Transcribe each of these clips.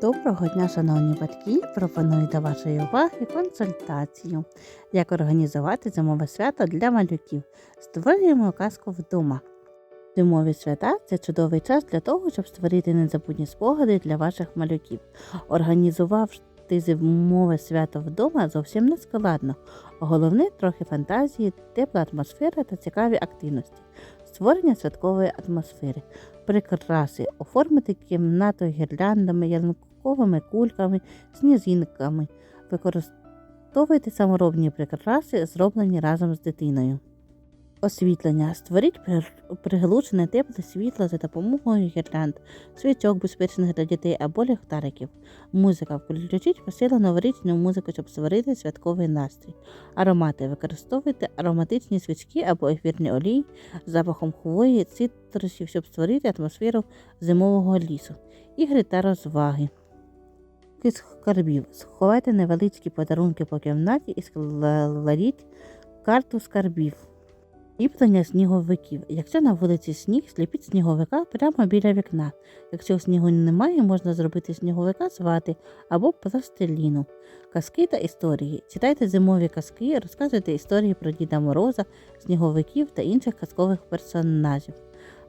Доброго дня, шановні батьки! Пропоную до вашої уваги консультацію, як організувати зимове свято для малюків. Створюємо казку вдома. Зимові свята це чудовий час для того, щоб створити незабутні спогади для ваших малюків. Організувавши зимове свято вдома зовсім не складно. Головне трохи фантазії, тепла атмосфера та цікаві активності. Створення святкової атмосфери прикраси, оформити кімнату гірляндами, ялинковими кульками, сніжинками. Використовуйте саморобні прикраси, зроблені разом з дитиною. Освітлення. Створіть приглушене тепле світло за допомогою гірлянд, свічок безпечних для дітей або ліхтариків. Музика. Включіть веселу новорічну музику, щоб створити святковий настрій. Аромати. Використовуйте ароматичні свічки або ефірні олії з запахом хвої, цитрусів, щоб створити атмосферу зимового лісу. Ігри та розваги. З скарбів. Сховайте невеличкі подарунки по кімнаті і складіть карту скарбів. Ліплення сніговиків. Якщо на вулиці сніг, сліпіть сніговика прямо біля вікна. Якщо снігу немає, можна зробити сніговика з вати або пластиліну. Казки та історії. Читайте зимові казки, розказуйте історії про Діда Мороза, сніговиків та інших казкових персонажів.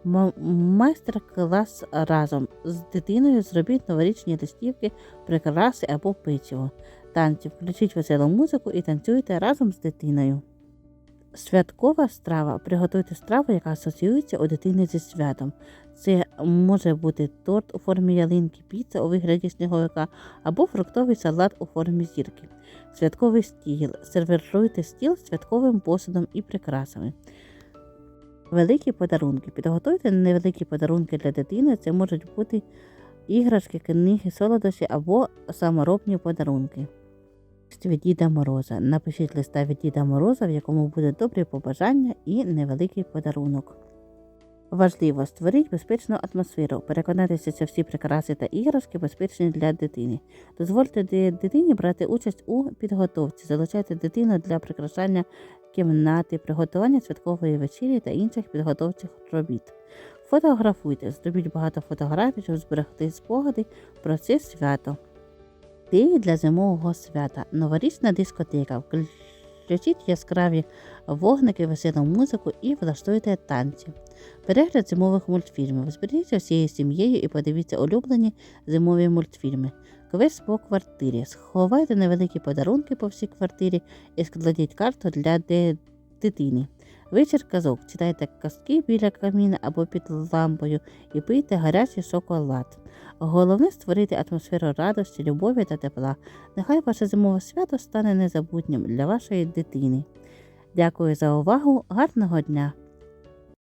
Майстер-клас разом з дитиною зробіть новорічні листівки, прикраси або печиво. Танці. Включіть веселу музику і танцюйте разом з дитиною. Святкова страва. Приготуйте страву, яка асоціюється у дитини зі святом. Це може бути торт у формі ялинки, піца у вигляді сніговика або фруктовий салат у формі зірки. Святковий стіл. Сервіруйте стіл святковим посудом і прикрасами. Великі подарунки. Підготуйте невеликі подарунки для дитини. Це можуть бути іграшки, книги, солодощі або саморобні подарунки. Від Діда Мороза. Напишіть листа від Діда Мороза, в якому буде добрі побажання і невеликий подарунок. Важливо створіть безпечну атмосферу. Переконайтеся, що всі прикраси та іграшки безпечні для дитини. Дозвольте дитині брати участь у підготовці, залучайте дитину для прикрашання кімнати, приготування святкової вечері та інших підготовчих робіт. Фотографуйте, зробіть багато фотографій, щоб зберегти спогади про це свято. Ідеї для зимового свята. Новорічна дискотека. Включіть яскраві вогники, веселу музику і влаштуйте танці. Перегляд зимових мультфільмів. Зберіться всією сім'єю і подивіться улюблені зимові мультфільми. Квест по квартирі. Сховайте невеликі подарунки по всій квартирі і складіть карту для дитини. Вечір казок. Читайте казки біля каміна або під лампою і пийте гарячий шоколад. Головне створити атмосферу радості, любові та тепла. Нехай ваше зимове свято стане незабутнім для вашої дитини. Дякую за увагу, гарного дня!